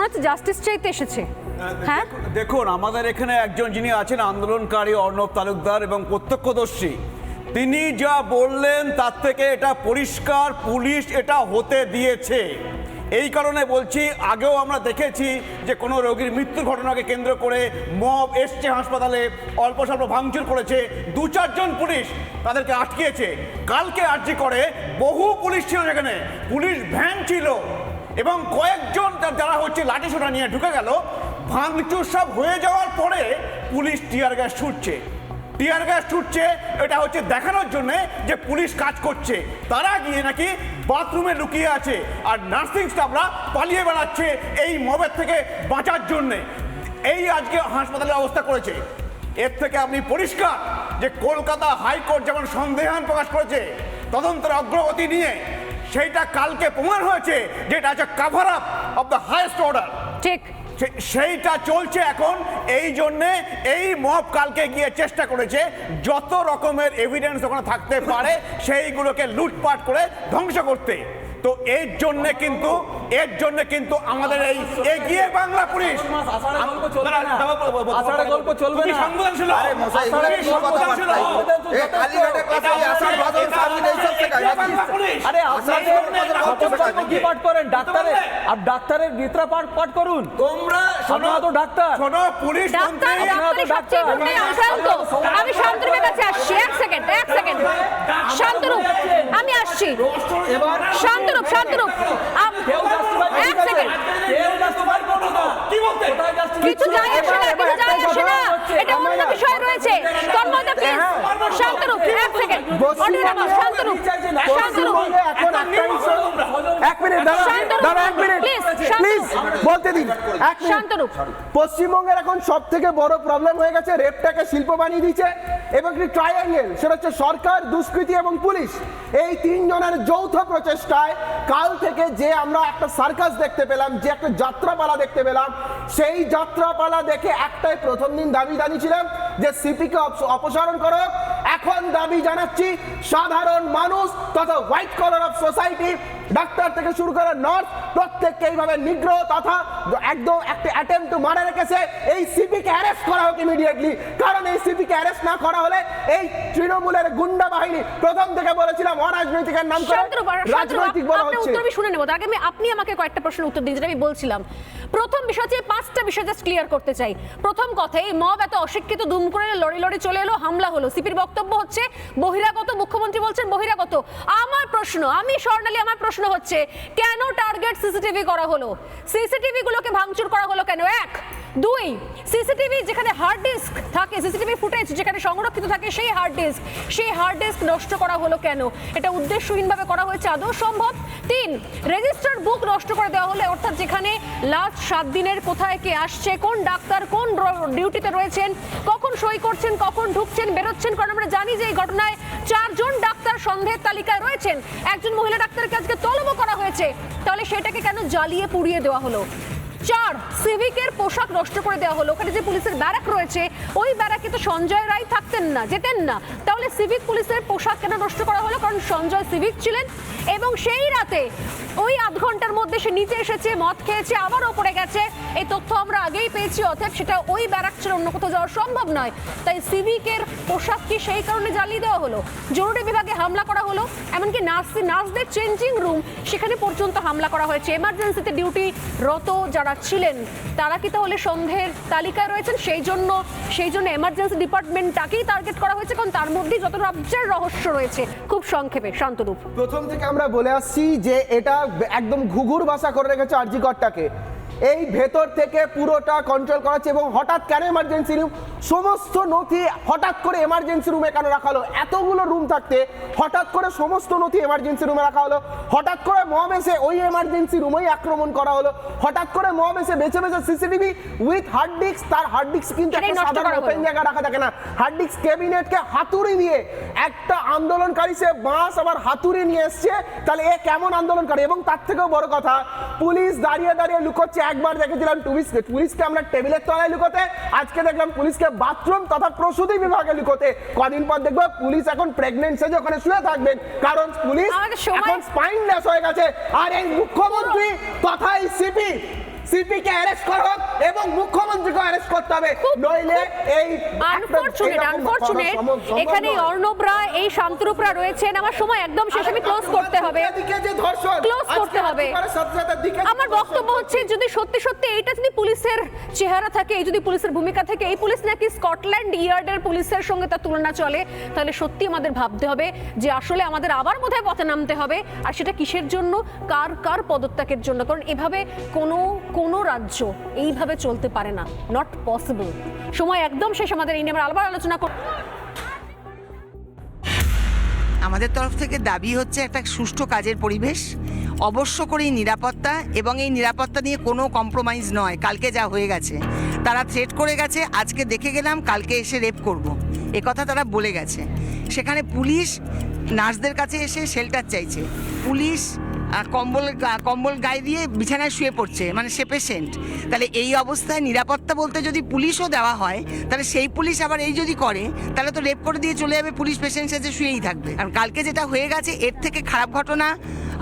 মনে হচ্ছে জাস্টিস চাইতে এসেছে। হ্যাঁ? দেখুন আমাদের এখানে একজন যিনি আছেন আন্দোলনকারী অর্ণব তালুকদার এবং প্রত্যক্ষদর্শী তিনি যা বললেন তার থেকে এটা পরিষ্কার পুলিশ এটা হতে দিয়েছে। এই কারণে বলছি আগেও আমরা দেখেছি যে কোনো রোগীর মৃত্যুর ঘটনাকে কেন্দ্র করে মব এসছে হাসপাতালে অল্প স্বল্প ভাঙচুর করেছে দু চারজন পুলিশ তাদেরকে আটকিয়েছে। কালকে আর্জি করে বহু পুলিশ ছিল সেখানে পুলিশ ভ্যান ছিল। এবং কয়েকজন যারা হচ্ছে লাঠি সোটা নিয়ে ঢুকে গেল। ভাঙচুর সব হয়ে যাওয়ার পরে পুলিশ টিয়ার গ্যাস ছুটছে। টিয়ার গ্যাস ছুটছে, এটা হচ্ছে দেখানোর জন্য যে পুলিশ কাজ করছে। তারা গিয়ে নাকি বাথরুমে লুকিয়ে আছে আর নার্সিং স্টাফরা পালিয়ে বেড়াচ্ছে এই মবের থেকে বাঁচার জন্যে। এই আজকে হাসপাতালের অবস্থা করেছে। এর থেকে আপনি পরিষ্কার যে কলকাতা হাইকোর্ট যেমন সন্দেহান প্রকাশ করেছে, তদন্তের অগ্রগতি নিয়ে সেইটা কালকে প্রমাণ হয়েছে যে এটা হচ্ছে cover up of the highest order ঠিক। সেইটা চলছে এখন এই জন্যে এই মব কালকে গিয়ে চেষ্টা করেছে যত রকমের এভিডেন্স ওখানে থাকতে পারে সেইগুলোকে লুটপাট করে ধ্বংস করতে। তো এর জন্য কিন্তু এর জন্য কিন্তু আমাদের এই এগিয়ে বাংলা পুলিশ। গল্প চলবে গল্প চলবে তুমি না। সংবেদনশীল আরে মশাই, এগুলো তুমি কোনো সংবেদনশীল কথাবার্তা হও। এ কালীঘাটের কাছে এই আষাঢ় ভাদর সারাদিন এইসব শেখায় এগিয়ে নাকি? বাংলা পুলিশ। আরে আষাঢ় আপনাদের ভাদর আমাদের শপথ ভাবতে বাক্য কি পাঠ করেন ডাক্তারের আর ডাক্তারের গীতা পাঠ পাঠ করুন তোমরা শোনো আপনারা তো ডাক্তার শোনো পুলিশ ডাক্তার মন্ত্রী আপনারা তো ডাক্তারি সবচেয়ে ডাক্তার। মুখে অশান্ত আমি শান্তরূপের কাছে আসছি এক সেকেন্ড এক সেকেন্ড শান্তরূপ আমি আসছি শান্তরূপ শান্তরূপ আম- কেউ justify এক করতে সেকেন্ড কেউ justify করবে না। কি বলতে? কোথায় justify কিছু করতে? যায় আসে না কিছু যায় আসে না এটা অন্য বিষয় রয়েছে তন্ময়দা প্লিজ শান্তরূপ এক সেকেন্ড অডিও নামাও শান্তরূপ শান্তরূপ পশ্চিমবঙ্গে এখন একটা issue- এক মিনিট দাঁড়া শান্তরূপ, দাঁড়া এক মিনিট please, প্লিজ শান্তরূপ। বলতে দিন এক মিনিট শান্তরূপ পশ্চিমবঙ্গের এখন সব থেকে বড় প্রবলেম হয়ে গেছে রেপটাকে শিল্প বানিয়ে দিয়েছে এবং একটি ট্রায়াঙ্গেল সেটা হচ্ছে সরকার দুষ্কৃতী এবং পুলিশ। এই তিনজনের যৌথ প্রচেষ্টায় কাল থেকে যে আমরা একটা সার্কাস দেখতে পেলাম যে একটা যাত্রাপালা দেখতে পেলাম সেই যাত্রাপালা দেখে একটাই প্রথম দিন দাবি জানিয়েছিলাম যে সিপিকে অপসারণ করো। এখন দাবি জানাচ্ছি সাধারণ মানুষ তথা white collar of society doctor থেকে শুরু করে নার্স প্রত্যেককে এইভাবে নিগ্রহ তথা একদম একটা অ্যাটেম্প টু মারা রেখেছে। এই সিপিকে অ্যারেস্ট করা হোক ইমিডিয়েটলি কারণ এই সিপিকে অ্যারেস্ট না করা হলে এই তৃণমূলের গুন্ডা বাহিনী প্রথম থেকে বলেছিলাম অরাজনৈতিকের নাম করে রাজনৈতিক বলা হচ্ছে। আমি শুনে নেব। তার আগে আমি আপনি আমাকে কয়েকটা প্রশ্নের উত্তর দিন যেটা আমি বলছিলাম। প্রথম বিষয় হচ্ছে পাঁচটা বিষয় জাস্ট ক্লিয়ার করতে চাই। প্রথম কথা এই মব এত অশিক্ষিত দুম করে লড়ি লড়ি চলে এলো হামলা হলো। সিপির বক্তব্য হচ্ছে বহিরাগত মুখ্যমন্ত্রী বলছেন বহিরাগত। আমার প্রশ্ন আমি স্বর্ণালী আমার প্রশ্ন হচ্ছে কেন টার্গেট সিসিটিভি করা হলো? সিসিটিভি গুলোকে ভাঙচুর করা হলো কেন? এক দুই, সিসিটিভি যেখানে হার্ড ডিস্ক থাকে, সিসিটিভি ফুটেজ যেখানে সংরক্ষিত থাকে, সেই হার্ড ডিস্ক সেই হার্ড ডিস্ক নষ্ট করা হলো কেন? এটা উদ্দেশ্যহীনভাবে করা হয়েছে, আদৌ সম্ভব? তিন রেজিস্টার্ড বুক নষ্ট করে দেওয়া হলে, অর্থাৎ যেখানে লাস্ট সাত দিনের কোথায় কে আসছে, কোন ডাক্তার, কোন ডিউটিতে রয়েছেন, কখন সই করছেন, কখন ঢুকছেন, বেরোচ্ছেন, কারণ আমরা জানি যে এই ঘটনায় চারজন ডাক্তার সন্দেহের তালিকায় রয়েছেন। একজন মহিলা ডাক্তারকে আজকে তলবও করা হয়েছে, তাহলে সেটাকে কেন জ্বালিয়ে পুড়িয়ে দেওয়া হলো? চার সিভিকের পোশাক নষ্ট করে দেওয়া হলো। ওখানে যে পুলিশের ব্যারাক রয়েছে, ওই ব্যারাকে তো সঞ্জয় রায় থাকতেন না, যেতেন না। তাহলে সিভিক পুলিশের পোশাক কেন নষ্ট করা হলো? কারণ সঞ্জয় সিভিক ছিলেন এবং সেই রাতে ওই আধ ঘণ্টার মধ্যে সে নিচে এসেছে, মদ খেয়েছে, আবার ওপরে গেছে। এই তথ্য আমরা আগেই পেয়েছি, অতএব সেটা ওই ব্যারাক ছিল অন্য কোথাও যাওয়া সম্ভব নয়। তাই সিভিকের পোশাক কি সেই কারণে জ্বালিয়ে দেওয়া হলো? জরুরি বিভাগে হামলা করা হলো, এমনকি নার্স নার্সদের চেঞ্জিং রুম সেখানে পর্যন্ত হামলা করা হয়েছে। এমার্জেন্সিতে ডিউটি রত যারা ছিলেন তারা কি তাহলে সন্দেহের তালিকায় রয়েছেন? সেই জন্য সেই জন্য এমার্জেন্সি ডিপার্টমেন্টটাকেই টার্গেট করা হয়েছে, কারণ তার মধ্যেই যত রাজ্যের রহস্য রয়েছে, খুব সংক্ষেপে। শান্তরূপ প্রথম থেকে আমরা বলে আসছি যে এটা একদম ঘুঘুর বাসা করে রেখেছে আরজিকরটাকে এই ভেতর থেকে পুরোটা কন্ট্রোল করা হচ্ছে এবং হঠাৎ কেন এমার্জেন্সি রুম সমস্ত নথি হঠাৎ করে এমার্জেন্সি রুমে কেন রাখা হলো? এতগুলো রুম থাকতে হঠাৎ করে সমস্ত নথি এমার্জেন্সি রুমে রাখা হলো। হঠাৎ করে মব এসে ওই এমার্জেন্সি রুমেই আক্রমণ করা হলো। হঠাৎ করে মব এসে বেছে বেছে সিসিটিভি উইথ হার্ড ডিস্ক তার হার্ড ডিস্ক কিন্তু একটা সাধারণ ওপেন জায়গা রাখা থাকে না। হার্ড ডিস্ক ক্যাবিনেটকে হাতুড়ি দিয়ে একটা আন্দোলনকারী সে বাঁশ আবার হাতুড়ি নিয়ে এসছে। তাহলে এ কেমন আন্দোলনকারী? এবং তার থেকেও বড় কথা পুলিশ দাঁড়িয়ে দাঁড়িয়ে লুকোচ্ছে। একবার দেখেছিলাম পুলিশকে পুলিশকে আমরা টেবিলের তলায় লুকোতে। আজকে দেখলাম পুলিশকে বাথরুম তথা প্রসূতি বিভাগে লুকোতে। কদিন পর দেখবে পুলিশ এখন প্রেগনেন্ট সেজে ওখানে শুয়ে থাকবেন কারণ পুলিশ এখন স্পাইনলেস হয়ে গেছে। আর এই মুখ্যমন্ত্রী তথা এই সিপি সিপি কে অ্যারেস্ট করো এবং মুখ্যমন্ত্রীকে অ্যারেস্ট করতে হবে। নইলে এই আনফরচুনেট আনফরচুনেট এখানে। অর্ণবরা এই শান্তরূপরা রয়েছেন। আমার সময় একদম শেষ আমি ক্লোজ করতে হবে। আজকে করতে হবে। আমার বক্তব্য হচ্ছে যদি সত্যি সত্যি এইটা যদি পুলিশের চেহারা থাকে এই যদি পুলিশের ভূমিকা থাকে এই পুলিশ নাকি স্কটল্যান্ড ইয়ার্ডের পুলিশের সঙ্গে তার তুলনা চলে তাহলে সত্যি আমাদের ভাবতে হবে যে আসলে আমাদের আবার বোধহয় পথে নামতে হবে। আর সেটা কিসের জন্য? কার কার পদত্যাগের জন্য? কারণ এভাবে কোনো কোনো রাজ্য এইভাবে চলতে পারে না নট পসিবল সময় একদম শেষ আমাদের এই নিয়ে আমরা আবার আলোচনা করব আমাদের তরফ থেকে দাবি হচ্ছে একটা সুষ্ঠু কাজের পরিবেশ, অবশ্য করেই নিরাপত্তা এবং এই নিরাপত্তা নিয়ে কোনো কম্প্রোমাইজ নয়। কালকে যা হয়ে গেছে, তারা থ্রেট করে গেছে, আজকে দেখে গেলাম, কালকে এসে রেপ করব। কথা তারা বলে গেছে। সেখানে পুলিশ নার্সদের কাছে এসে শেল্টার চাইছে। পুলিশ কম্বল কম্বল গায়ে দিয়ে বিছানায় শুয়ে পড়ছে মানে সে পেশেন্ট তাহলে এই অবস্থায় নিরাপত্তা বলতে যদি পুলিশও দেওয়া হয়, তাহলে সেই পুলিশ আবার এই যদি করে, তাহলে তো রেপ করে দিয়ে চলে যাবে পুলিশ পেশেন্ট সেজে শুয়েই থাকবে। আর কালকে যেটা হয়ে গেছে, এর থেকে খারাপ ঘটনা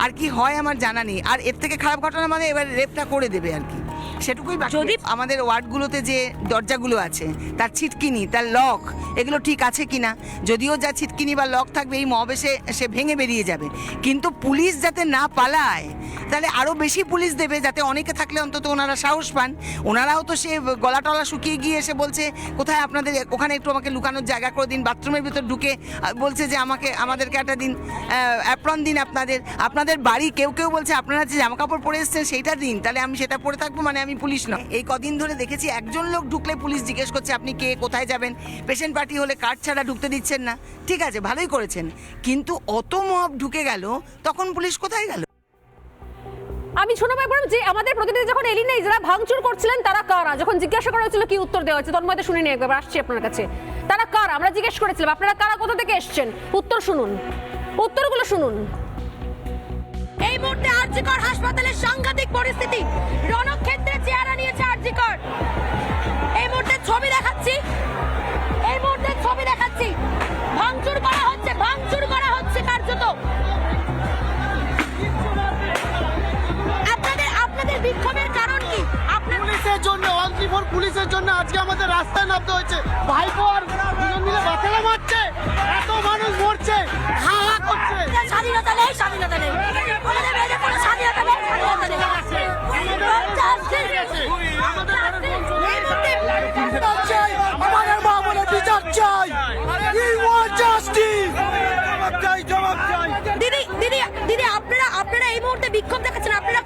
আর কি হয় আমার জানা নেই। আর এর থেকে খারাপ ঘটনা মানে এবার রেপটা করে দেবে আর কি। সেটুকুই যদি আমাদের ওয়ার্ডগুলোতে যে দরজাগুলো আছে তার ছিটকিনি তার লক এগুলো ঠিক আছে কি না যদিও যা ছিটকিনি বা লক থাকবে এই মবেশে সে ভেঙে বেরিয়ে যাবে। কিন্তু পুলিশ যাতে না পালায় তাহলে আরও বেশি পুলিশ দেবে যাতে অনেকে থাকলে অন্তত ওনারা সাহস পান। ওনারাও তো সে গলা টলা শুকিয়ে গিয়ে এসে বলছে, কোথায় আপনাদের? ওখানে একটু আমাকে লুকানোর জায়গা করে দিন, বাথরুমের ভিতর ঢুকে। বলছে যে, আমাকে, আমাদেরকে একটা দিন অ্যাপ্রন দিন আপনাদের। আপনাদের বাড়ি কেউ কেউ বলছে, আপনারা যে জামা কাপড় পরে এসছেন, সেইটা দিন। তাহলে আমি সেটা পরে থাকব মানে আমি পুলিশ না এই কদিন ধরে দেখেছি একজন লোক ঢুকলে পুলিশ জিজ্ঞেস করছে, আপনি কে? কোথায় যাবেন? পেশেন্ট পার্টি হলে কার্ড ছাড়া ঢুকতে দিচ্ছেন না? ঠিক আছে, ভালোই করেছেন। কিন্তু অত মব ঢুকে গেল, তখন পুলিশ কোথায় গেল? আমি শোনাবো একবার যে আমাদের প্রতিনিধি যখন এলি নেই, যারা ভাঙচুর করছিলেন, তারা কারা? যখন জিজ্ঞাসা করা হয়েছিল কি উত্তর দেওয়া হয়েছে তন্ময়তে শুনে নিয়ে একবার, আসছি আপনার কাছে। তারা কারা? আমরা জিজ্ঞেস করেছিলাম, আপনারা কারা? কোথা থেকে এসছেন? উত্তর শুনুন। উত্তরগুলো শুনুন। এই মুহূর্তে আরজিকর হাসপাতালের সাংঘাতিক পরিস্থিতি। রণক্ষেত্রে চেহারা নিয়েছে আরজিকর। এই মুহূর্তে ছবি দেখাচ্ছি। পুলিশের জন্য অন ফোর পুলিশের জন্য আজকে আমাদের রাস্তায় নামতে হয়েছে। ভাইপো আর দুজন মিলে বাতালা মারছে এত মানুষ মরছে হা হা করছে। স্বাধীনতা নেই স্বাধীনতা নেই। আমাদের মেয়েদের কোনো স্বাধীনতা নেই স্বাধীনতা নেই। আমাদের মা বলে বিচার চাই We want justice! জবাব চাই জবাব চাই দিদি দিদি দিদি আপনারা আপনারা এই মুহূর্তে বিক্ষোভ দেখাচ্ছেন আপনারা